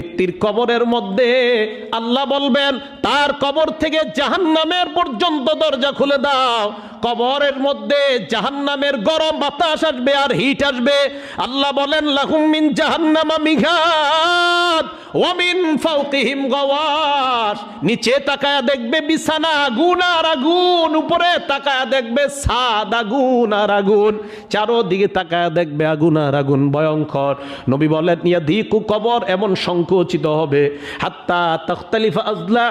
ব্যক্তির কবরের মধ্যে আল্লাহ বলবেন তার কবর থেকে জাহান্নামের পর্যন্ত দরজা খুলে দাও। কবরের মধ্যে জাহান্নামের গরম বাতাস আসবে আর হিট আসবে। আল্লাহ বলেন, লাহুম মিন জাহান্নামা মিঘাত ওয়ামিন ফাওকিহিম গওয়াস নিচে তাকায়া দেখবে বিছানা আগুন আর আগুন, উপরে তাকায়া দেখবে সাদ আগুন আর আগুন। চারোদিকে তাকায়া দেখবে আগুন আর আগুন, ভয়ঙ্কর। নবী বলেন, ইয়াদিকু কবর এমন সংকুচিত হবে, হাত্তা তখতালিফা আজলা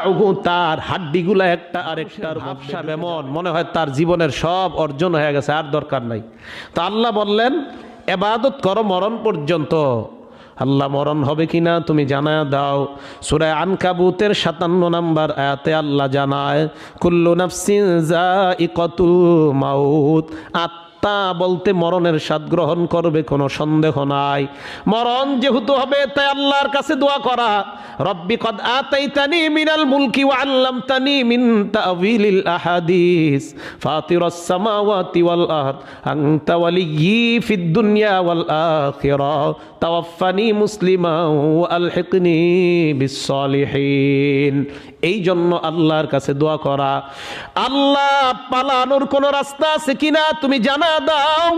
তার হাড্ডিগুলা একটা আরেকটার ভাবসাব এমন, মনে হয় তার জীবনের সব অর্জন হয়ে গেছে, আর দরকার নাই। তো আল্লাহ বললেন, এবাদত করো মরণ পর্যন্ত। আল্লাহ, মরণ হবে কিনা তুমি জানায় দাও। সুরায় আনকাবুতের সাতান্ন নাম্বার আয়াতে আল্লাহ জানায়, কুল্লু নাফসিন যায়িকাতুল মাউত। আত্মা বলতে মরণের স্বাদ গ্রহণ করবে কোনো সন্দেহ নাই। মরণ যেহেতু হবে, তাই আল্লাহর কাছে দোয়া করা। রব্বি কদ আতাইতানি মিনাল মুলকি ওয়া আল্লামতানি মিন তাওয়িলিল আহাদিস। ফাতিরাস সামাওয়াতি ওয়াল আরদ। আনতা ওয়ালিয়্যি ফিদ দুনিয়া ওয়াল আখিরা। তাওয়াফানি মুসলিমা ওয়া আলহিকনি বিসসালিহিন এই জন্য আল্লাহর কাছে দোয়া করা। আল্লাহ পালানোর কোন রাস্তা আছে কিনা তুমি জানা দাও।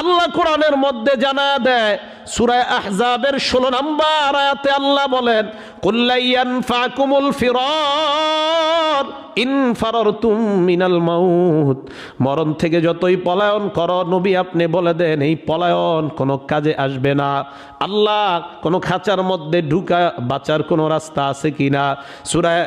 আল্লাহ কোরআনের মধ্যে জানা দেয় সুরায় আহজাবের 16 নাম্বার আয়াতে আল্লাহ বলেন কুল্লাইয়ান ফাকুমুল ফিরার ইন ফারারতুম মিনাল মাউত। মরণ থেকে যতই পলায়ন কর, নবী আপনি বলে দেন, এই পলায়ন কোনো কাজে আসবে না। আল্লাহ কোনো খাঁচার মধ্যে ঢুকা বাঁচার কোনো রাস্তা আছে কি না? সুরায়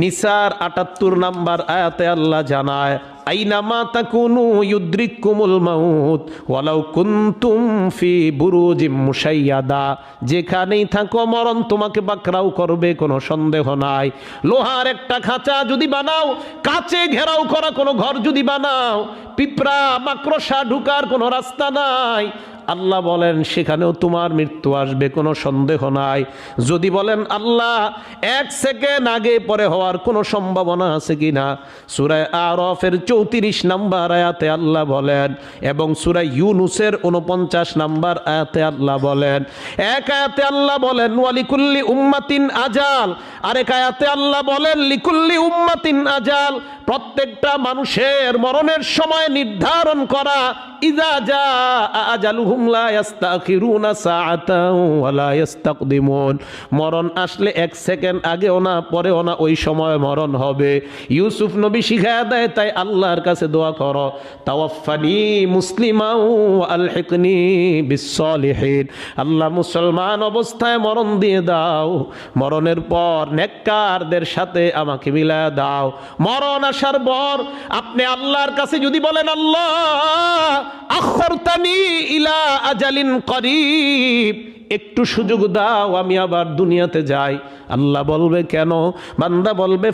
নিসার আটাত্তর নাম্বার আয়াতে আল্লাহ জানায় আইনামা তাকুনু ইউদ্রিকুমুল মাউত, ওয়ালাউ কুনতুম ফি বুরুজিম মুশাইয়াদা, যেখানেই থাকো মরণ তোমাকে বাকরাও করবে, কোনো সন্দেহ নাই। লোহার একটা খাঁচা যদি বানাও, কাচে ঘেরাও করা কোনো ঘর যদি বানাও, পিঁপড়া, মাকড়সা ঢুকার কোনো রাস্তা নাই। আল্লাহ বলেন, সেখানেও তোমার মৃত্যু আসবে, কোনো সন্দেহ নাই। যদি বলেন, আল্লাহ, এক সেকেন্ড আগে পরে হওয়ার কোনো সম্ভাবনা আছে কিনা? সুরায় আরফের চৌত্রিশ নাম্বার আয়াতে আল্লাহ বলেন এবং সুরাই ইউনুসের উনপঞ্চাশ নাম্বার আয়াতে আল্লাহ বলেন। এক আয়াতে আল্লাহ বলেন, ওয়ালিকুল্লি উম্মাতিন আজাল। আরেক আয়াতে আল্লাহ বলেন, লিকুল্লি উম্মাতিন আজাল। প্রত্যেকটা মানুষের মরণের সময় নির্ধারণ করা ইজা যা আজালুহুম লা মরণ আসলে এক সেকেন্ড আগেও না, পরেও না, ওই সময় মরণ হবে। ইউসুফ নবী শিখায়া দেয়, তাই আল্লাহর কাছে দোয়া করো তাওয়াফানি মুসলিমা আলহিকনি বিসলিহিন আল্লাহ মুসলমান অবস্থায় মরণ দিয়ে দাও। মরণের পর নেককারদের সাথে আমাকে মিলা দাও। মরণ আসার পর আপনি আল্লাহর কাছে যদি বলেন আল্লাহ আখরতানি ইলা আজালিন করিব। একটু সুযোগ দাও, আমি আবার দুনিয়াতে যাই। আল্লাহ বলবে, কেন? বান্দা বলবে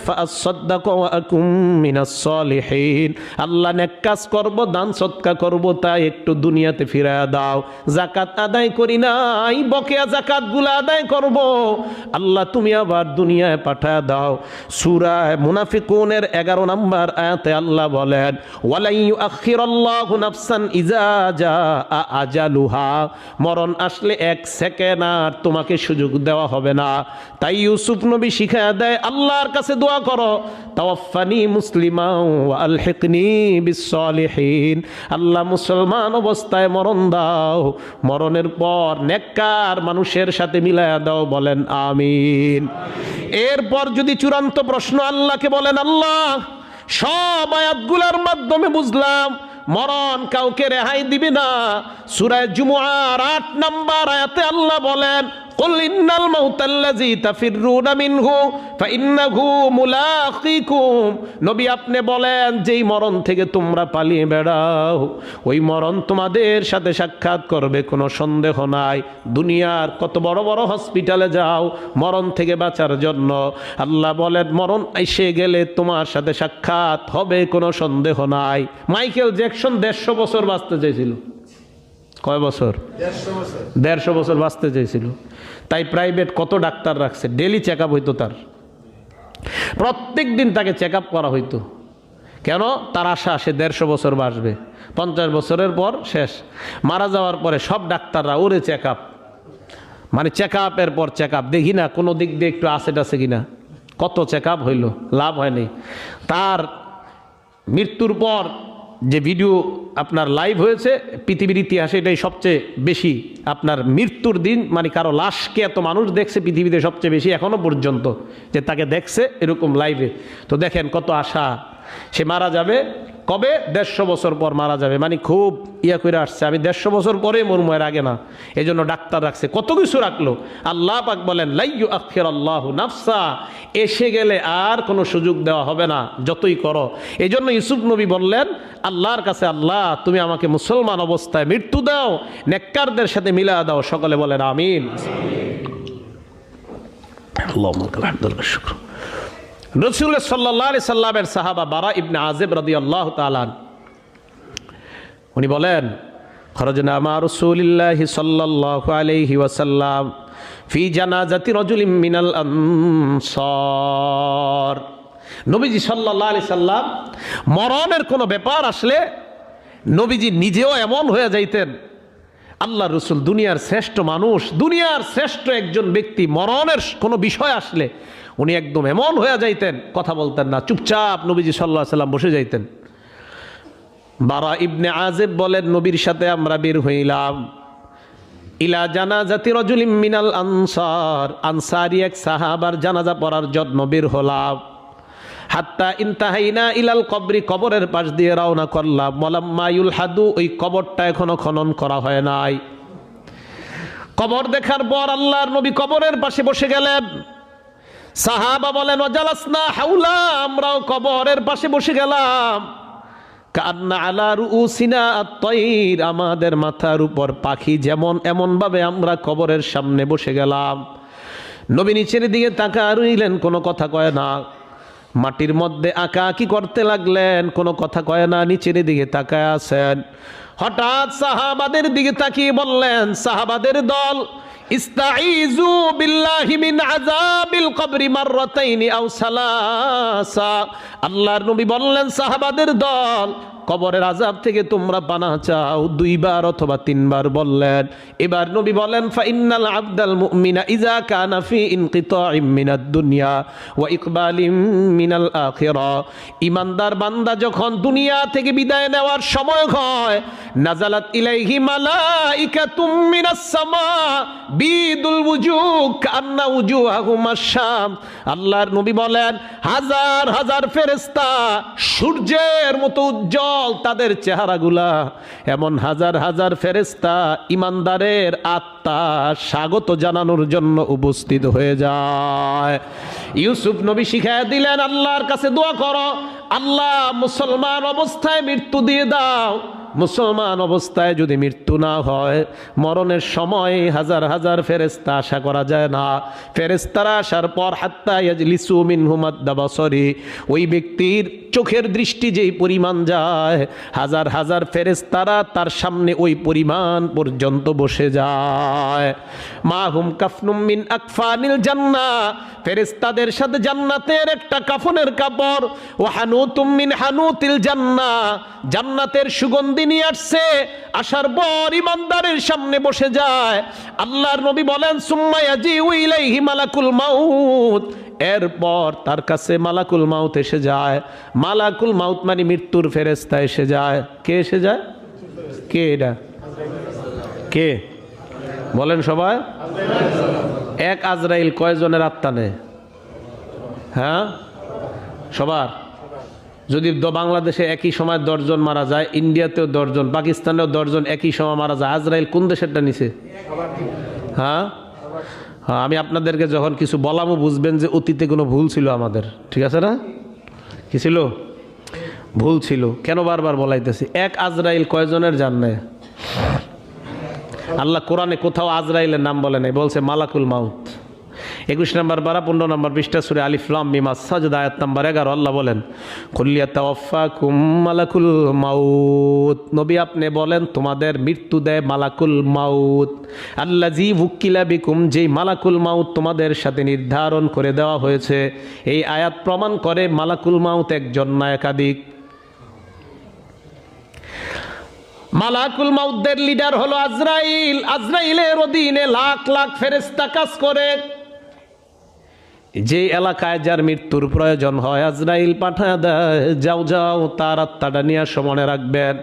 আল্লাহ নেক কাজ করব, দান সৎকা করব, তাই একটু দুনিয়াতে ফিরা দাও। জাকাত আদায় করি নাই, বকেয়া জাকাতগুলা আদায় করব। আল্লাহ, তুমি আবার দুনিয়ায় পাঠা দাও। সুরায় মুনাফিকুনের এগারো নম্বর আয়াতে আল্লাহ বলেন, ওয়ালাই আখিরাল্লাহু নাফসান ইজা মরণ আসলে এক সেকেন্ড আর তোমাকে সুযোগ দেওয়া হবে না। তাই ইউসুফ নবী শিখা দেয়, আল্লাহর কাছে দোয়া করো। তাওয়াফানি মুসলিমা আলহিকনি বিসলিহীন আল্লাহ মুসলমান অবস্থায় মরণ দাও। মরণের পর নেককার মানুষের সাথে মিলায়া দাও, বলেন আমিন। এরপর যদি চূড়ান্ত প্রশ্ন আল্লাহকে বলেন, আল্লাহ, সব আয়াতগুলোর মাধ্যমে বুঝলাম মরণ কাউকে রেহাই দিবি না। সুরায় জুমুয়ার আট নাম্বার আয়াতে আল্লাহ বলেন قل إن الموت الذي تفرون منه فإنه ملاقيكم নবী আপনি বলেন যেই মরণ থেকে তোমরা পালিয়ে বেড়াও ওই মরণ তোমাদের সাথে সাক্ষাৎ করবে কোনো সন্দেহ নাই দুনিয়ার কত বড় বড় হসপিটালে যাও মরণ থেকে বাঁচার জন্য আল্লাহ বলেন মরণ এসে গেলে তোমার সাথে সাক্ষাৎ হবে কোনো সন্দেহ নাই মাইকেল জ্যাকসন দেড়শো বছর বাঁচতে চেয়েছিল কয় বছর? দেড়শো বছর। বাঁচতে চেয়েছিল। তাই প্রাইভেট কত ডাক্তার রাখছে? ডেলি চেক আপ হইতো তার। প্রত্যেক দিন তাকে চেক আপ করা হইতো। কেন? তার আশা সে দেড়শো বছর বাঁচবে। পঞ্চাশ বছরের পর শেষ। মারা যাওয়ার পরে সব ডাক্তাররা ওরে চেক আপ মানে চেক আপের পর চেক আপ দেখি না কোনো দিক দিয়ে একটু আসে টাসে কিনা। কত চেক আপ হইল? লাভ হয়নি। তার মৃত্যুর পর যে ভিডিও আপনার লাইভ হয়েছে, পৃথিবীর ইতিহাসে এটাই সবচেয়ে বেশি আপনার মৃত্যুর দিন মানে কারও লাশকে এত মানুষ দেখছে পৃথিবীতে সবচেয়ে বেশি এখনও পর্যন্ত যে তাকে দেখছে এরকম লাইভে তো দেখেন কত আশা। সে মারা যাবে কবে? দেড়শো বছর পর মারা যাবে। মানে খুব ইয়া করে আসছে। আমি দেড়শো বছর পরে মরময়ের আগে না। এই জন্য ডাক্তার রাখছে। কত কিছু রাখল? আল্লাহ পাক বলেন লাইয়ু আখির আল্লাহ নাফসা। এসে গেলে আর কোনো সুযোগ দেওয়া হবে না, যতই করো। এই জন্য ইউসুফ নবী বললেন, আল্লাহর কাছে আল্লাহ, তুমি আমাকে মুসলমান অবস্থায় মৃত্যু দাও, নেককারদের সাথে মিলা দাও। সকলে বলেন, আমিন। আল্লাহ শুক্র। রসুল সাল্লাহ সাল্লামের সাহাবা বারা ইবনে আজেব রদি আল্লাহ তালান উনি বলেন, খরজনা মা রসুলিল্লাহ সাল্লাহ আলাইহি ওয়াসাল্লাম ফি জানাজাতি রজুলিম মিনাল আনসার। নবীজি সাল্লাহ আলি সাল্লাম মরণের কোনো ব্যাপার আসলে নবীজি নিজেও এমন হয়ে যাইতেন আল্লাহ রসুল দুনিয়ার শ্রেষ্ঠ মানুষ, দুনিয়ার শ্রেষ্ঠ একজন ব্যক্তি মরণের কোনো বিষয় আসলে উনি একদম এমন হয়ে যাইতেন, কথা বলতেন না, চুপচাপ নবীজি সাল্লাহ সাল্লাম বসে যাইতেন। বারা ইবনে আজেব বলেন, নবীর সাথে আমরা বের হইলাম। ইলা জানাজাতি রজুলিম মিনাল আনসার, আনসারি এক সাহাবার জানাজা পড়ার যত্ন বের হলাম। হাত্তা ইনতাহাইনা ইলাল কবরি, কবরের পাশ দিয়ে রওনা করলাম। মলাম্মায়ুল হাদু ওই কবরটা এখনও খনন করা হয় নাই। কবর দেখার পর আল্লাহর নবী কবরের পাশে বসে গেলেন। সাহাবা বলেন অজালাসনা হাউলা আমরাও কবরের পাশে বসে গেলাম। কান্না আলা রুসিনা তৈর আমাদের মাথার উপর পাখি যেমন এমনভাবে আমরা কবরের সামনে বসে গেলাম। নবী নিচের দিকে তাকা রইলেন, কোনো কথা কয় না। মাটির মধ্যে আঁকা কি করতে লাগলেন, কোনো কথা কয় না, নিচের দিকে তাকায় আছেন। হঠাৎ সাহাবাদের দিকে তাকিয়ে বললেন, সাহাবাদের দল আল্লাহর নবী বললেন, সাহাবাদের দল কবরের আজাব থেকে তোমরা পানা চাও, দুইবার অথবা তিনবার বললেন। এবার নবী বলেন ফাইনাল আবদাল মুমিনা ইজা কানা ফি ইনকিতাইম মিনাদ দুনিয়া ওয়া ইকবালিম মিনাল আখিরা। ইমানদার বান্দা যখন দুনিয়া থেকে বিদায় নেওয়ার সময় হয় নাজালাত ইলাইহি মালাইকাতুম মিনাস সামা, বিদুল উজুহ কান্না উজুহাহুম আশ-শাম আল্লাহর নবী বলেন, হাজার হাজার ফেরেশতা সূর্যের মতো উজ্জ্বল তাদের চেহারাগুলা, এমন হাজার হাজার ফেরেশতা, ইমানদারের আত্মা স্বাগত জানানোর জন্য উপস্থিত হয়ে যায়। ইউসুফ নবী শিখায় দিলেন, আল্লাহর কাছে দোয়া করো। আল্লাহ মুসলমান অবস্থায় মৃত্যু দিয়ে দাও। মুসলমান অবস্থায় যদি মৃত্যু না হয়, মরণের সময় হাজার হাজার ফেরেস্তা আশা করা যায় না। ফেরেস্তারা আসার পর, হাত্তা ইয়াজলিসু মিনহুমাদ বসরি ওই ব্যক্তির চোখের দৃষ্টি যেই পরিমাণ যায়, হাজার হাজার ফেরেস্তারা তার সামনে ওই পরিমাণ পর্যন্ত বসে যায়। মা হুম কাফনুম মিন আকফানিল জান্না ফেরেস্তাদের সাথে জান্নাতের একটা কাফনের কাপড়। ও হানুতুম মিন হানুতিল জান্না, জান্নাতের সুগন্ধি নিয়ে আসছে, আসার পর ইমানদারের সামনে বসে যায়। আল্লাহর নবী বলেন সুম্মায়াজি উইলাইহি মালাকুল মাউত এরপর তার কাছে মালাকুল মাউত এসে যায়। মালাকুল মাউত মানে মৃত্যুর ফেরেস্তা এসে যায়। কে এসে যায়? কে এটা? কে? বলেন সবাই। এক আজরাইল কয়জনের আত্মা নেয়? হ্যাঁ? সবার? যদি বাংলাদেশে একই সময় দশজন মারা যায়, ইন্ডিয়াতেও দশজন, পাকিস্তানেও দশজন একই সময় মারা যায়, আজরাইল কোন দেশেরটা নিছে? হ্যাঁ? আমি আপনাদেরকে যখন কিছু বলাবো বুঝবেন যে অতীতে কোনো ভুল ছিল আমাদের। ঠিক আছে না? কি ছিল? ভুল ছিল। কেন বারবার বলাইতেছি? এক আজরাইল কয়জনের জান? নেয় আল্লাহ কোরআনে কোথাও আজরাইলের নাম বলে নাই। বলছে মালাকুল মাউত। একুশ নম্বর বারা, পনেরো নম্বর বিশটা সুরে আলিফলাম মিমা সাজদ আয়াত নম্বর এগারো। আল্লাহ বলেন তাওয়াফা কুম মালাকুল মাউত। নবী আপনি বলেন, তোমাদের মৃত্যু দেয় মালাকুল মাউত। আল্লাহ জি ভুক্কিলা বিকুম, যেই মালাকুল মাউত তোমাদের সাথে নির্ধারণ করে দেওয়া হয়েছে। এই আয়াত প্রমাণ করে মালাকুল মাউত একজন না একাধিক মালাকুল মাউদ্দের লিডার হলো আজরাইল। আজরাইলের অধীনে লাখ লাখ ফেরেস্তা কাজ করে। যে এলাকায় যার মৃত্যুর প্রয়োজন হয়, আজরাইল পাঠায় দেয়। যাও যাও, তার আত্মাটা নিয়ে আসো, মনে রাখবেন।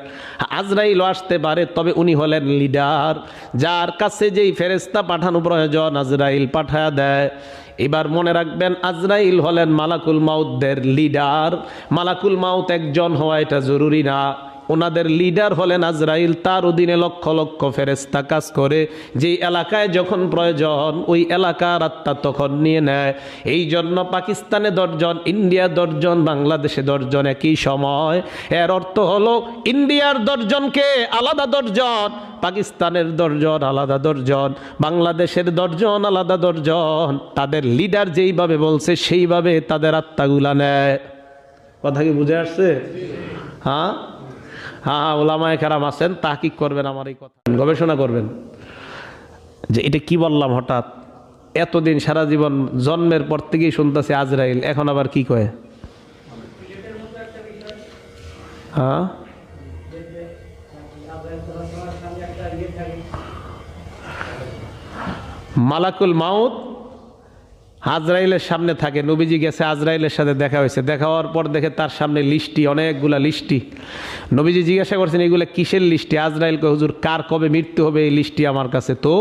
আজরাইলও আসতে পারে, তবে উনি হলেন লিডার। যার কাছে যেই ফেরেস্তা পাঠানো প্রয়োজন, আজরাইল পাঠায় দেয়। এবার মনে রাখবেন, আজরাইল হলেন মালাকুল মাউদ্দের লিডার। মালাকুল মাউত একজন হওয়া এটা জরুরি না। ওনাদের লিডার হলেন আজরাইল, তার অধীনে লক্ষ লক্ষ ফেরেস্তা কাজ করে। যে এলাকায় যখন প্রয়োজন, ওই এলাকার আত্মা তখন নিয়ে নেয়। এই জন্য পাকিস্তানে দশজন ইন্ডিয়া দশজন, বাংলাদেশে দশজন একই সময়। এর অর্থ হলো, ইন্ডিয়ার দশজনকে আলাদা দশজন, পাকিস্তানের দশজন আলাদা দশজন, বাংলাদেশের দশজন আলাদা দশজন। তাদের লিডার যেইভাবে বলছে, সেইভাবে তাদের আত্মাগুলা নেয়। কথা কি বুঝে আসছে? হ্যাঁ? হ্যাঁ হ্যাঁ ওলামায় খারাপ আছেন, তাহকিক করবেন আমার এই কথা। গবেষণা করবেন যে এটা কি বললাম হঠাৎ? এতদিন সারা জীবন জন্মের পর থেকেই শুনতেছে আজরাইল, এখন আবার কি কয়? হ্যাঁ? মালাকুল মাউত আজরাইলের সামনে থাকে। নবীজি গেছে আজরাইলের সাথে দেখা হয়েছে। দেখা হওয়ার পর দেখে তার সামনে লিস্টি, অনেকগুলা লিস্টি। নবীজি জিজ্ঞাসা করছেন এইগুলা কিসের লিস্টি? আজরাইল কয়, হুজুর, কার কবে মৃত্যু হবে এই লিস্টি আমার কাছে? তো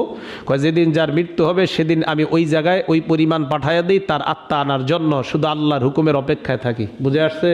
কয়, যেদিন যার মৃত্যু হবে, সেদিন আমি ওই জায়গায় ওই পরিমাণ পাঠাইয়া দিই, তার আত্মা আনার জন্য শুধু আল্লাহর হুকুমের অপেক্ষায় থাকি। বুঝে আসছে?